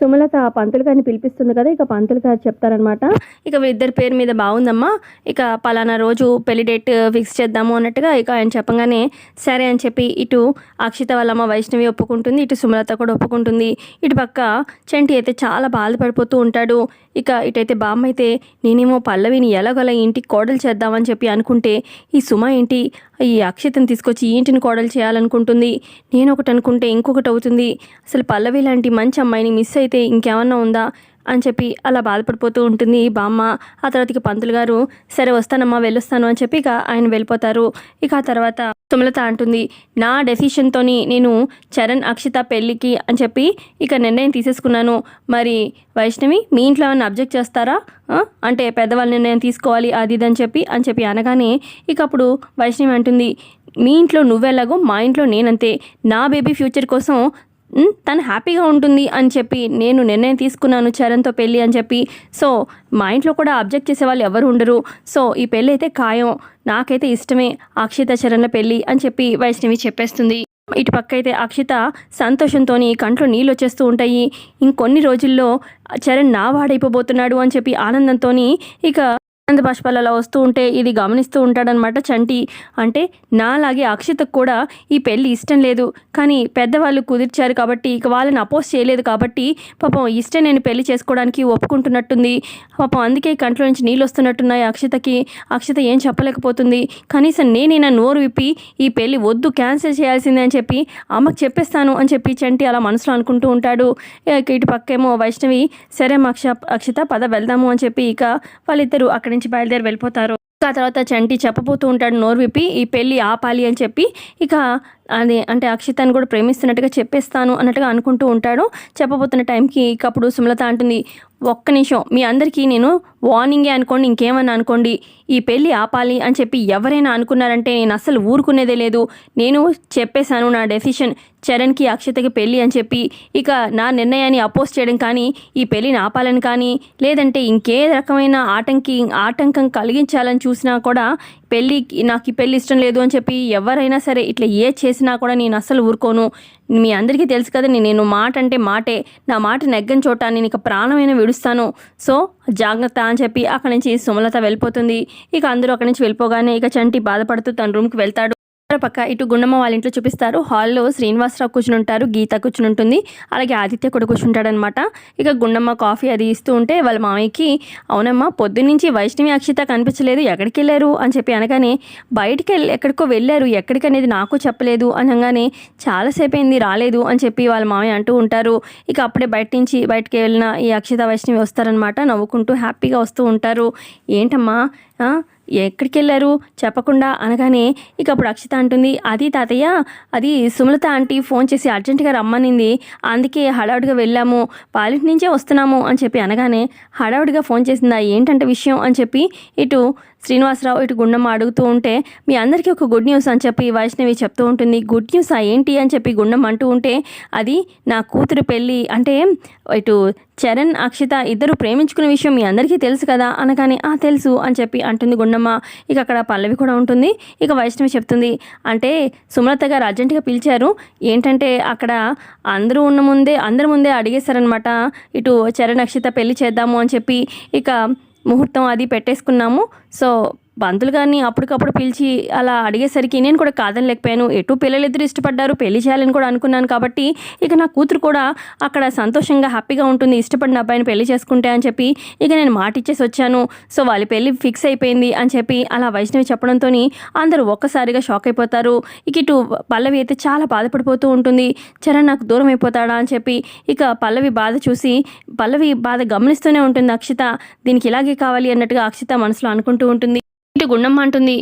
సుమలత ఆ పంతులు గారిని పిలిపిస్తుంది కదా ఇక పంతులు గారు చెప్తారనమాట ఇక వీళ్ళిద్దరి పేరు మీద బాగుందమ్మా. ఇక పలానా రోజు పెళ్ళి డేట్ ఫిక్స్ చేద్దాము అన్నట్టుగా ఇక ఆయన చెప్పగానే సరే అని చెప్పి ఇటు అక్షిత వాళ్ళమ్మ వైష్ణవి ఒప్పుకుంటుంది ఇటు సుమలత కూడా ఒప్పుకుంటుంది. ఇటు పక్క చంటి అయితే చాలా బాధపడిపోతూ ఉంటాడు. ఇక ఇటైతే బామ్మ అయితే నేనేమో పల్లవిని ఎలాగోలా ఇంటికి కోడలు చేద్దామని చెప్పి అనుకుంటే ఈ సుమ ఏంటి? ఈ అక్షతను తీసుకొచ్చి ఈ ఇంటిని కోడలు చేయాలనుకుంటుంది. నేను ఒకటి అనుకుంటే ఇంకొకటి అవుతుంది అసలు పల్లవి లాంటి మంచి అమ్మాయిని మిస్ అయితే ఇంకేమన్నా ఉందా? అని చెప్పి అలా బాధపడిపోతూ ఉంటుంది ఈ బామ్మ. ఆ తర్వాతకి పంతులు గారు సరే వస్తానమ్మా వెళ్ళొస్తాను అని చెప్పి ఇక ఆయన వెళ్ళిపోతారు. ఇక ఆ తర్వాత సుమలత అంటుంది నా డెసిషన్తోని నేను చరణ్ అక్షిత పెళ్ళికి అని చెప్పి ఇక నిర్ణయం తీసేసుకున్నాను. మరి వైష్ణవి మీ ఇంట్లో ఏమైనా అబ్జెక్ట్ చేస్తారా? అంటే పెద్దవాళ్ళ నిర్ణయం తీసుకోవాలి అది ఇది అని చెప్పి అని చెప్పి అనగానే ఇక అప్పుడు వైష్ణవి అంటుంది మీ ఇంట్లో నువ్వెలాగో మా ఇంట్లో నేనంతే. నా బేబీ ఫ్యూచర్ కోసం తను హ్యాపీగా ఉంటుంది అని చెప్పి నేను నిర్ణయం తీసుకున్నాను చరణ్తో పెళ్ళి అని చెప్పి. సో మా ఇంట్లో కూడా అబ్జెక్ట్ చేసే వాళ్ళు ఎవరు ఉండరు. సో ఈ పెళ్ళి అయితే ఖాయం. నాకైతే ఇష్టమే అక్షిత చరణ్ల పెళ్ళి అని చెప్పి వైష్ణవి చెప్పేస్తుంది. ఇటు పక్క అయితే అక్షిత సంతోషంతో కంట్లో నీళ్ళు వచ్చేస్తూ ఉంటాయి. ఇంకొన్ని రోజుల్లో చరణ్ నా వాడైపోబోతున్నాడు అని చెప్పి ఆనందంతో ఇక ఆనంద బాష్పాలు అలా వస్తూ ఉంటే ఇది గమనిస్తూ ఉంటాడనమాట చంటి. అంటే నాలాగే అక్షితకు కూడా ఈ పెళ్ళి ఇష్టం లేదు. కానీ పెద్దవాళ్ళు కుదిర్చారు కాబట్టి ఇక వాళ్ళని అపోజ్ చేయలేదు కాబట్టి పాపం ఇష్టం నేను పెళ్ళి చేసుకోవడానికి ఒప్పుకుంటున్నట్టుంది. పాపం అందుకే కంట్లో నుంచి నీళ్ళు వస్తున్నట్టున్నాయి అక్షితకి. అక్షిత ఏం చెప్పలేకపోతుంది. కనీసం నేనైనా నోరు విప్పి ఈ పెళ్ళి వద్దు క్యాన్సిల్ చేయాల్సిందే అని చెప్పి అమ్మకి చెప్పేస్తాను అని చెప్పి చంటి అలా మనసులో అనుకుంటూ ఉంటాడు. ఇక ఇటు పక్కేమో వైష్ణవి సరే మా అక్ష అక్షిత పద వెళ్దాము అని చెప్పి ఇక వాళ్ళిద్దరూ అక్కడి నుంచి బయలుదేరి వెళ్ళిపోతారు. ఆ తర్వాత చంటి చెప్పబోతూ ఉంటాడు నోరు విప్పి ఈ పెళ్ళి ఆపాలి అని చెప్పి ఇక అది అంటే అక్షితాన్ని కూడా ప్రేమిస్తున్నట్టుగా చెప్పేస్తాను అన్నట్టుగా అనుకుంటూ ఉంటాడు. చెప్పబోతున్న టైంకి ఇక అప్పుడు సుమలత అంటుంది ఒక్క నిమిషం మీ అందరికీ నేను వార్నింగే అనుకోండి ఇంకేమన్నా అనుకోండి. ఈ పెళ్ళి ఆపాలి అని చెప్పి ఎవరైనా అనుకున్నారంటే నేను అస్సలు ఊరుకునేదే లేదు. నేను చెప్పేశాను నా డెసిషన్. చరణ్కి అక్షతకి పెళ్ళి అని చెప్పి ఇక నా నిర్ణయాన్ని అపోజ్ చేయడం కానీ ఈ పెళ్ళిని ఆపాలని కానీ లేదంటే ఇంకే రకమైన ఆటంకి ఆటంకం కలిగించాలని చూసినా కూడా పెళ్ళి నాకు ఈ పెళ్ళి ఇష్టం లేదు అని చెప్పి ఎవరైనా సరే ఇట్లా ఏ చేసి చేసినా కూడా నేను అస్సలు ఊరుకోను. మీ అందరికీ తెలుసు కదా నేను మాట అంటే మాటే. నా మాట నెగ్గని చోట నేను ఇక ప్రాణమైన విడుస్తాను. సో జాగ్రత్త అని చెప్పి అక్కడి నుంచి సుమలత వెళ్ళిపోతుంది. ఇక అందరూ అక్కడి నుంచి వెళ్ళిపోగానే ఇక చంటి బాధపడుతూ తన రూమ్కి వెళ్తాడు. పక్క ఇటు గుండమ్మ వాళ్ళ ఇంట్లో చూపిస్తారు. హాల్లో శ్రీనివాసరావు కూర్చుని ఉంటారు. గీత కూర్చుని ఉంటుంది. అలాగే ఆదిత్య కూడా కూర్చుంటాడనమాట. ఇక గుండమ్మ కాఫీ అది ఇస్తూ ఉంటే వాళ్ళ మామయ్యకి అవునమ్మా పొద్దున్నుంచి వైష్ణవి అక్షిత కనిపించలేదు. ఎక్కడికి వెళ్ళారు? అని చెప్పి అనగానే బయటికి వెళ్ళి ఎక్కడికో వెళ్ళారు. ఎక్కడికి అనేది నాకు చెప్పలేదు. అనగానే చాలాసేపు అయింది రాలేదు. అని చెప్పి వాళ్ళ మామయ్య అంటూ ఉంటారు. ఇక అప్పుడే బయట నుంచి బయటికి వెళ్ళిన ఈ అక్షిత వైష్ణవి వస్తారనమాట. నవ్వుకుంటూ హ్యాపీగా వస్తూ ఉంటారు. ఏంటమ్మా? ఎక్కడికి వెళ్ళారు చెప్పకుండా అనగానే ఇక అప్పుడు అక్షిత అంటుంది అది తాతయ్య అది సుమలత ఆంటీ ఫోన్ చేసి అర్జెంటుగా రమ్మనింది. అందుకే హడావుడిగా వెళ్ళాము. పాలింటి నుంచే వస్తున్నాము అని చెప్పి అనగానే హడావుడిగా ఫోన్ చేసిందా? ఏంటంటే విషయం అని చెప్పి ఇటు శ్రీనివాసరావు ఇటు గుండమ్మ అడుగుతూ ఉంటే మీ అందరికీ ఒక గుడ్ న్యూస్ అని చెప్పి వైష్ణవి చెప్తూ ఉంటుంది. గుడ్ న్యూస్ ఏంటి? అని చెప్పి గుండమ్మ అంటూ ఉంటే అది నా కూతురు పెళ్ళి. అంటే ఇటు చరణ్ అక్షిత ఇద్దరు ప్రేమించుకునే విషయం మీ అందరికీ తెలుసు కదా? అనగానే ఆ తెలుసు అని చెప్పి అంటుంది గుండమ్మ. ఇక అక్కడ పల్లవి కూడా ఉంటుంది. ఇక వైష్ణవి చెప్తుంది అంటే సుమలత గారు అర్జెంటుగా పిలిచారు. ఏంటంటే అక్కడ అందరూ ఉన్న ముందే అందరి ముందే అడిగేశారనమాట ఇటు చరణ్ అక్షిత పెళ్ళి చేద్దాము అని చెప్పి ఇక ముహూర్తం అది పెట్టేసుకున్నాము. సో బంతులు గారిని అప్పటికప్పుడు పిలిచి అలా అడిగేసరికి నేను కూడా కాదని లేకపోయాను. ఎటు పిల్లలిద్దరు ఇష్టపడ్డారు పెళ్ళి చేయాలని కూడా అనుకున్నాను కాబట్టి ఇక నా కూతురు కూడా అక్కడ సంతోషంగా హ్యాపీగా ఉంటుంది. ఇష్టపడిన అబ్బాయిని పెళ్ళి చేసుకుంటే అని చెప్పి ఇక నేను మాట ఇచ్చేసి వచ్చాను. సో వాళ్ళ పెళ్ళి ఫిక్స్ అయిపోయింది అని చెప్పి అలా వైష్ణవి చెప్పడంతో అందరూ ఒక్కసారిగా షాక్ అయిపోతారు. ఇక ఇటు పల్లవి అయితే చాలా బాధపడిపోతూ ఉంటుంది. చరణ్ నాకు దూరం అయిపోతాడా అని చెప్పి ఇక పల్లవి బాధ చూసి పల్లవి బాధ గమనిస్తూనే ఉంటుంది అక్షిత. దీనికి ఇలాగే కావాలి అన్నట్టుగా అక్షిత మనసులో అనుకుంటూ ఉంటుంది. ఇంటి గుండమ్మ అంటుంది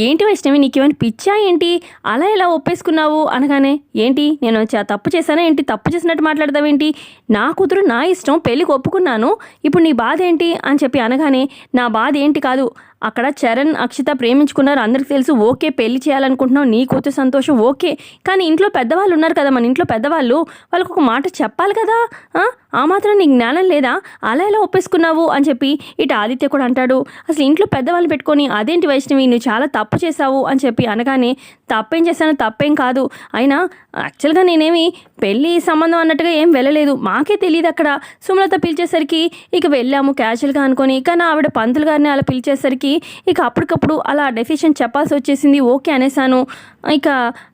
ఏంటి వైష్ణవి నీకేమైనా పిచ్చా ఏంటి? అలా ఎలా ఒప్పేసుకున్నావు? అనగానే ఏంటి నేను తప్పు చేశానా ఏంటి? తప్పు చేసినట్టు మాట్లాడతావేంటి నా కూతురు నా ఇష్టం పెళ్ళికి ఒప్పుకున్నాను ఇప్పుడు నీ బాధ ఏంటి? అని చెప్పి అనగానే నా బాధ ఏంటి కాదు అక్కడ చరణ్ అక్షిత ప్రేమించుకున్నారు. అందరికి తెలుసు ఓకే పెళ్ళి చేయాలనుకుంటున్నావు నీ కూతురు సంతోషం ఓకే. కానీ ఇంట్లో పెద్దవాళ్ళు ఉన్నారు కదా మన ఇంట్లో పెద్దవాళ్ళు వాళ్ళకు ఒక మాట చెప్పాలి కదా? ఆ? ఆ మాత్రం నీకు జ్ఞానం లేదా? అలా ఎలా ఒప్పేసుకున్నావు? అని చెప్పి ఇటు ఆదిత్య కూడా అంటాడు. అసలు ఇంట్లో పెద్దవాళ్ళు పెట్టుకొని అదేంటి వైష్ణవి నువ్వు చాలా తప్పు చేశావు అని చెప్పి అనగానే తప్పేం చేశాను తప్పేం కాదు. అయినా యాక్చువల్గా నేనేమి పెళ్ళి సంబంధం అన్నట్టుగా ఏం వెళ్ళలేదు. మాకే తెలియదు అక్కడ. సుమలత పిలిచేసరికి ఇక వెళ్ళాము క్యాజువల్గా అనుకొని. కానీ ఆవిడ పంతులు గారిని అలా పిలిచేసరికి ఇక అప్పటికప్పుడు అలా డెసిషన్ చెప్పాల్సి వచ్చేసింది. ఓకే అనేసాను. ఇక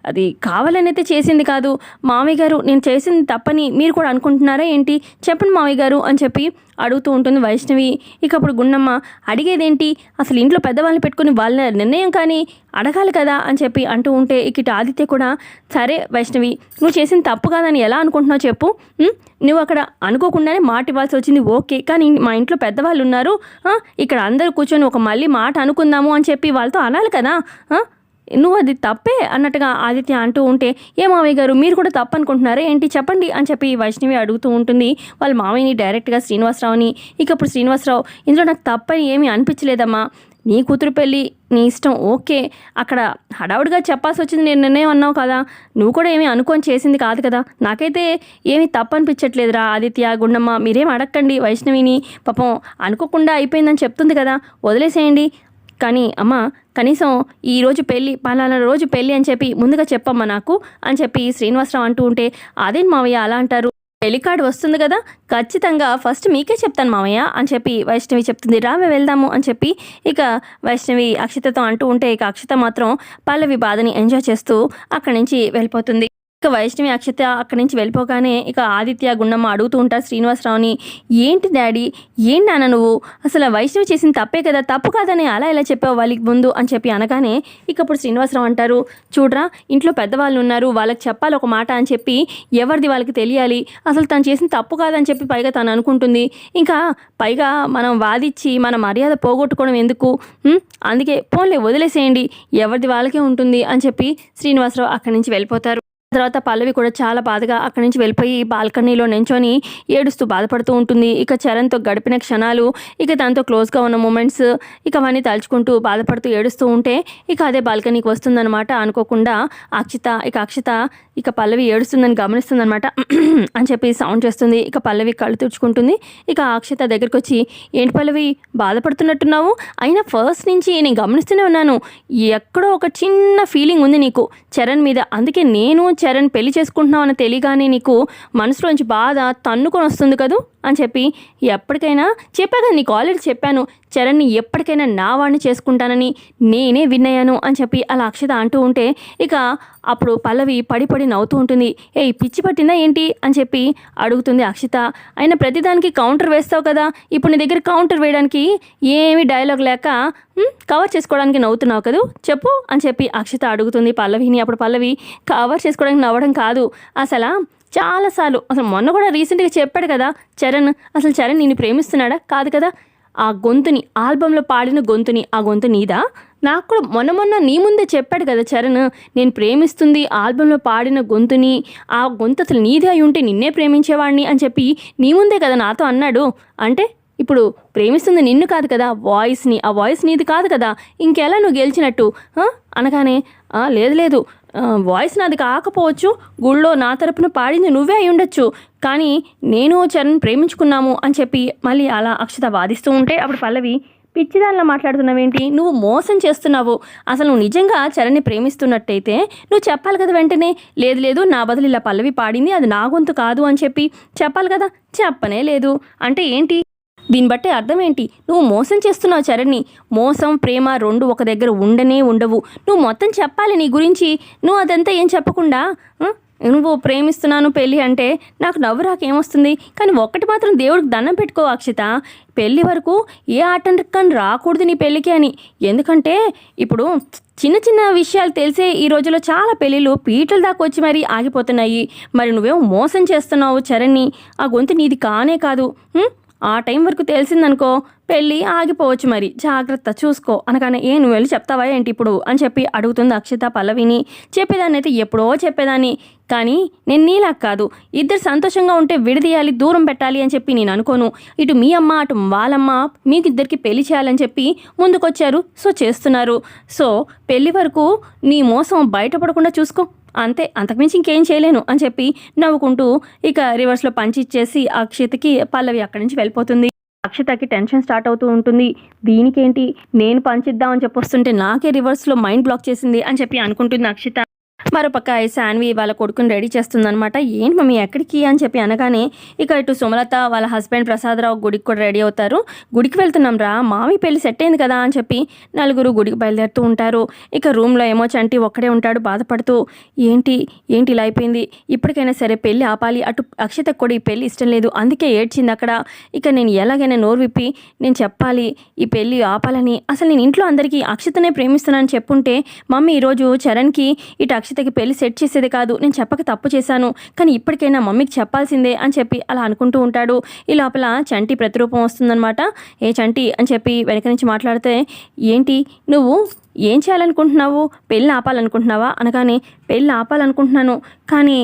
అది కావాలనైతే చేసింది కాదు. మామయ్య గారు నేను చేసింది తప్పని మీరు కూడా అనుకుంటున్నారా ఏంటి? చెప్పండి మామయ్య గారు అని చెప్పి అడుగుతూ ఉంటుంది వైష్ణవి. ఇక అప్పుడు గుండమ్మ అడిగేదేంటి? అసలు ఇంట్లో పెద్దవాళ్ళని పెట్టుకుని వాళ్ళ నిర్ణయం కానీ అడగాలి కదా అని చెప్పి అంటూ ఉంటే ఇక ఆదిత్య కూడా సరే వైష్ణవి నువ్వు చేసిన తప్పు కాదని ఎలా అనుకుంటున్నావు చెప్పు. నువ్వు అక్కడ అనుకోకుండానే మాట ఇవ్వాల్సి వచ్చింది ఓకే. కానీ మా ఇంట్లో పెద్దవాళ్ళు ఉన్నారు. ఇక్కడ అందరూ కూర్చొని ఒక మళ్ళీ మాట అనుకుందాము అని చెప్పి వాళ్ళతో అనాలి కదా. నువ్వు అది తప్పే అన్నట్టుగా ఆదిత్య అంటూ ఉంటే ఏ మావయ్య గారు మీరు కూడా తప్పు అనుకుంటున్నారా ఏంటి చెప్పండి అని చెప్పి వైష్ణవి అడుగుతూ ఉంటుంది. వాళ్ళ మామయ్యని డైరెక్ట్గా శ్రీనివాసరావుని ఇకప్పుడు శ్రీనివాసరావు ఇందులో నాకు తప్పని ఏమీ అనిపించలేదమ్మా. నీ కూతురు పెళ్ళి నీ ఇష్టం ఓకే. అక్కడ హడావుడిగా చెప్పాల్సి వచ్చింది నేను నిర్ణయం అన్నావు కదా. నువ్వు కూడా ఏమీ అనుకొని చేసింది కాదు కదా. నాకైతే ఏమీ తప్పు అనిపించట్లేదురా ఆదిత్య గుండమ్మ మీరేం అడగండి వైష్ణవిని. పాపం అనుకోకుండా అయిపోయిందని చెప్తుంది కదా. వదిలేసేయండి. కానీ అమ్మ కనీసం ఈ రోజు పెళ్ళి పలానా రోజు పెళ్ళి అని చెప్పి ముందుగా చెప్పమ్మా నాకు అని చెప్పి శ్రీనివాసరావు అంటూ ఉంటే అదేంటి మావయ్య అలా అంటారు? పెళ్ళి కార్డు వస్తుంది కదా ఖచ్చితంగా ఫస్ట్ మీకే చెప్తాను మామయ్య అని చెప్పి వైష్ణవి చెప్తుంది. రావే వెళ్దాము అని చెప్పి ఇక వైష్ణవి అక్షతతో అంటూ ఉంటే ఇక అక్షత మాత్రం పల్లవి బాధని ఎంజాయ్ చేస్తూ అక్కడి నుంచి వెళ్ళిపోతుంది. ఇక వైష్ణవి అక్షత అక్కడి నుంచి వెళ్ళిపోగానే ఇక ఆదిత్య గుండమ్మ అడుగుతూ ఉంటారు శ్రీనివాసరావుని ఏంటి డాడీ? ఏంటి నాన్న నువ్వు? అసలు వైష్ణవి చేసిన తప్పే కదా తప్పు కాదని అలా ఇలా చెప్పావు వాళ్ళకి ముందు? అని చెప్పి అనగానే ఇక అప్పుడు శ్రీనివాసరావు అంటారు చూడరా ఇంట్లో పెద్దవాళ్ళు ఉన్నారు వాళ్ళకి చెప్పాలి ఒక మాట అని చెప్పి ఎవరిది వాళ్ళకి తెలియాలి? అసలు తను చేసిన తప్పు కాదని చెప్పి పైగా తను అనుకుంటుంది. ఇంకా పైగా మనం వాదిచ్చి మన మర్యాద పోగొట్టుకోవడం ఎందుకు? అందుకే పోన్లే వదిలేసేయండి ఎవరిది వాళ్ళకే ఉంటుంది అని చెప్పి శ్రీనివాసరావు అక్కడి నుంచి వెళ్ళిపోతారు. తర్వాత పల్లవి కూడా చాలా బాధగా అక్కడి నుంచి వెళ్ళిపోయి బాల్కనీలో నించొని ఏడుస్తూ బాధపడుతూ ఉంటుంది. ఇక చరణ్తో గడిపిన క్షణాలు ఇక తనతో క్లోజ్గా ఉన్న మూమెంట్స్ ఇక అవన్నీ తలుచుకుంటూ బాధపడుతూ ఏడుస్తూ ఉంటే ఇక అదే బాల్కనీకి వస్తుందన్నమాట అనుకోకుండా అక్షిత ఇక అక్షిత ఇక పల్లవి ఏడుస్తుందని గమనిస్తుందన్నమాట అని చెప్పి సౌండ్ చేస్తుంది. ఇక పల్లవి కళ్ళు తుడుచుకుంటుంది. ఇక అక్షిత దగ్గరికి వచ్చి ఏంటి పల్లవి బాధపడుతున్నట్టున్నావు? అయినా ఫస్ట్ నుంచి నేను గమనిస్తూనే ఉన్నాను. ఎక్కడో ఒక చిన్న ఫీలింగ్ ఉంది నీకు. చరణ్ మీద. అందుకే నేను చరణ్ పెళ్ళి చేసుకుంటున్నావు అని తెలియగానే నీకు మనసులోంచి బాధ తన్నుకొని వస్తుంది కదూ అని చెప్పి ఎప్పటికైనా చెప్పాను కదా నీకు ఆల్రెడీ చెప్పాను. చరణ్ని ఎప్పటికైనా నా వాడిని చేసుకుంటానని నేనే విన్నయ్యాను అని చెప్పి అలా అక్షత అంటూ ఉంటే ఇక అప్పుడు పల్లవి పడి పడి నవ్వుతూ ఉంటుంది. ఏ పిచ్చి పట్టిందా ఏంటి? అని చెప్పి అడుగుతుంది అక్షిత. అయినా ప్రతిదానికి కౌంటర్ వేస్తావు కదా. ఇప్పుడు నీ దగ్గర కౌంటర్ వేయడానికి ఏమీ డైలాగ్ లేక కవర్ చేసుకోవడానికి నవ్వుతున్నావు కదూ? చెప్పు అని చెప్పి అక్షిత అడుగుతుంది పల్లవిని. అప్పుడు పల్లవి కవర్ చేసుకోవడానికి నవ్వడం కాదు. అసలు చాలాసార్లు అసలు మొన్న కూడా రీసెంట్గా చెప్పాడు కదా చరణ్. అసలు చరణ్ నేను ప్రేమిస్తున్నాడా? కాదు కదా. ఆ గొంతుని ఆల్బంలో పాడిన గొంతుని ఆ గొంతు నీదా? నాకు కూడా మొన్న మొన్న నీ ముందే చెప్పాడు కదా చరణ్ నేను ప్రేమిస్తుంది ఆల్బంలో పాడిన గొంతుని ఆ గొంతు అసలు నీదే అయి ఉంటే నిన్నే ప్రేమించేవాడిని అని చెప్పి నీ ముందే కదా నాతో అన్నాడు. అంటే ఇప్పుడు ప్రేమిస్తుంది నిన్ను కాదు కదా వాయిస్ని ఆ వాయిస్ నీది కాదు కదా ఇంకెలా నువ్వు గెలిచినట్టు? అనగానే లేదు లేదు వాయిస్ నాది కాకపోవచ్చు గుళ్ళో నా తరపున పాడింది నువ్వే అయి ఉండొచ్చు. కానీ నేను చరణ్ ప్రేమించుకున్నాము అని చెప్పి మళ్ళీ అలా అక్షత వాదిస్తూ ఉంటే అప్పుడు పల్లవి పిచ్చిదానిలా మాట్లాడుతున్నావేంటి? నువ్వు మోసం చేస్తున్నావు. అసలు నువ్వు నిజంగా చరణ్ని ప్రేమిస్తున్నట్టయితే నువ్వు చెప్పాలి కదా వెంటనే. లేదు లేదు నా బదులు ఇలా పల్లవి పాడింది అది నా గొంతు కాదు అని చెప్పి చెప్పాలి కదా? చెప్పనే లేదు. అంటే ఏంటి? దీన్ని బట్టి అర్థం ఏంటి నువ్వు మోసం చేస్తున్నావు చరణ్ని మోసం ప్రేమ రెండు ఒక దగ్గర ఉండనే ఉండవు. నువ్వు మొత్తం చెప్పాలి నీ గురించి. నువ్వు అదంతా ఏం చెప్పకుండా? నువ్వు ప్రేమిస్తున్నాను పెళ్ళి అంటే నాకు నవ్వు రాకేమొస్తుంది కానీ ఒక్కటి మాత్రం దేవుడికి దండం పెట్టుకో అక్షిత. పెళ్ళి వరకు ఏ ఆటంకం రాకూడదు నీ పెళ్ళికి అని. ఎందుకంటే ఇప్పుడు చిన్న చిన్న విషయాలు తెలిసే ఈ రోజుల్లో చాలా పెళ్ళిళ్ళు పీటల దాకా వచ్చి మరీ ఆగిపోతున్నాయి. మరి నువ్వేమో మోసం చేస్తున్నావు చరణ్ని ఆ గొంతు నీది కానే కాదు. ఆ టైం వరకు తెలిసిందనుకో పెళ్ళి ఆగిపోవచ్చు మరి. జాగ్రత్త చూసుకో. అనగానే ఏ నువ్వు వెళ్ళి చెప్తావా ఏంటి ఇప్పుడు? అని చెప్పి అడుగుతుంది అక్షిత పల్లవిని. చెప్పేదాన్ని అయితే ఎప్పుడో చెప్పేదాన్ని. కానీ నేను నీలా కాదు. ఇద్దరు సంతోషంగా ఉంటే విడదీయాలి దూరం పెట్టాలి అని చెప్పి నేను అనుకోను. ఇటు మీ అమ్మ అటు వాళ్ళమ్మ మీకు ఇద్దరికి పెళ్ళి చేయాలని చెప్పి ముందుకొచ్చారు. సో చేస్తున్నారు. సో పెళ్ళి వరకు నీ మోసం బయటపడకుండా చూసుకో. అంతే అంతకుమించి ఇంకేం చేయలేను అని చెప్పి నవ్వుకుంటూ ఇక రివర్స్లో పంచి ఇచ్చేసి అక్షితకి పల్లవి అక్కడి నుంచి వెళ్ళిపోతుంది. అక్షతకి టెన్షన్ స్టార్ట్ అవుతూ ఉంటుంది. దీనికేంటి? నేను పంచిద్దామని చెప్పి వస్తుంటే నాకే రివర్స్లో మైండ్ బ్లాక్ చేసింది అని చెప్పి అనుకుంటుంది అక్షిత. మరోపక్క శాన్వి వాళ్ళ కొడుకుని రెడీ చేస్తుందనమాట ఏంటి మమ్మీ ఎక్కడికి? అని చెప్పి అనగానే ఇక ఇటు సుమలత వాళ్ళ హస్బెండ్ ప్రసాదరావు గుడికి కూడా రెడీ అవుతారు. గుడికి వెళ్తున్నాం రా మామి పెళ్ళి సెట్ అయింది కదా అని చెప్పి నలుగురు గుడికి బయలుదేరుతూ ఉంటారు. ఇక రూమ్లో ఏమో చంటి ఒక్కడే ఉంటాడు బాధపడుతూ ఏంటి ఏంటి ఇలా అయిపోయింది? ఇప్పటికైనా సరే పెళ్ళి ఆపాలి. అటు అక్షత కూడా ఈ పెళ్ళి ఇష్టం లేదు. అందుకే ఏడ్చింది అక్కడ. ఇక నేను ఎలాగైనా నోరు విప్పి నేను చెప్పాలి ఈ పెళ్ళి ఆపాలని. అసలు నేను ఇంట్లో అందరికీ అక్షతనే ప్రేమిస్తున్నానని చెప్పుంటే మమ్మీ ఈరోజు చరణ్కి ఇటు అక్షతకి పెళ్ళి సెట్ చేసేది కాదు. నేను చెప్పక తప్పు చేశాను. కానీ ఇప్పటికైనా మమ్మీకి చెప్పాల్సిందే అని చెప్పి అలా అనుకుంటూ ఉంటాడు. ఈ లోపల చంటి ప్రతిరూపం వస్తుందన్నమాట. ఏ చంటి అని చెప్పి వెనక నుంచి మాట్లాడితే ఏంటి? నువ్వు ఏం చేయాలనుకుంటున్నావు? పెళ్ళి ఆపాలనుకుంటున్నావా? అనగానే పెళ్ళి ఆపాలనుకుంటున్నాను. కానీ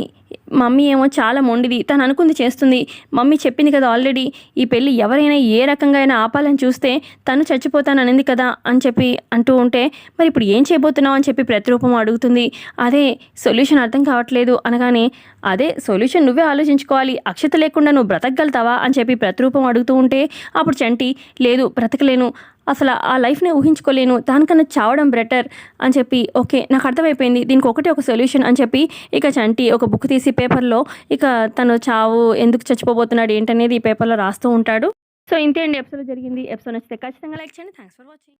మమ్మీ ఏమో చాలా మొండిది. తను అనుకుంది చేస్తుంది. మమ్మీ చెప్పింది కదా ఆల్రెడీ. ఈ పెళ్ళి ఎవరైనా ఏ రకంగా అయినా ఆపాలని చూస్తే తను చచ్చిపోతాను అనింది కదా అని చెప్పి అంటూ ఉంటే మరి ఇప్పుడు ఏం చేయబోతున్నావు అని చెప్పి ప్రతిరూపం అడుగుతుంది. అదే సొల్యూషన్ అర్థం కావట్లేదు అనగానే అదే సొల్యూషన్ నువ్వే ఆలోచించుకోవాలి. అక్షత లేకుండా నువ్వు బ్రతకగలుగుతావా అని చెప్పి ప్రతిరూపం అడుగుతూ ఉంటే అప్పుడు చంటి లేదు బ్రతకలేను. అసలు ఆ లైఫ్ని ఊహించుకోలేను. దానికన్నా చావడం బెటర్ అని చెప్పి ఓకే నాకు అర్థమైపోయింది. దీనికి ఒకటే ఒక సొల్యూషన్ అని చెప్పి ఇక చంటి ఒక బుక్ తీసి పేపర్లో ఇక తను చావు ఎందుకు చచ్చిపోబోతున్నాడు ఏంటనేది ఈ పేపర్లో రాస్తూ ఉంటాడు. సో ఇంతే అండి ఎపిసోడ్ జరిగింది. ఎపిసోడ్ నచ్చితే ఖచ్చితంగా లైక్ చేయండి. Thanks for watching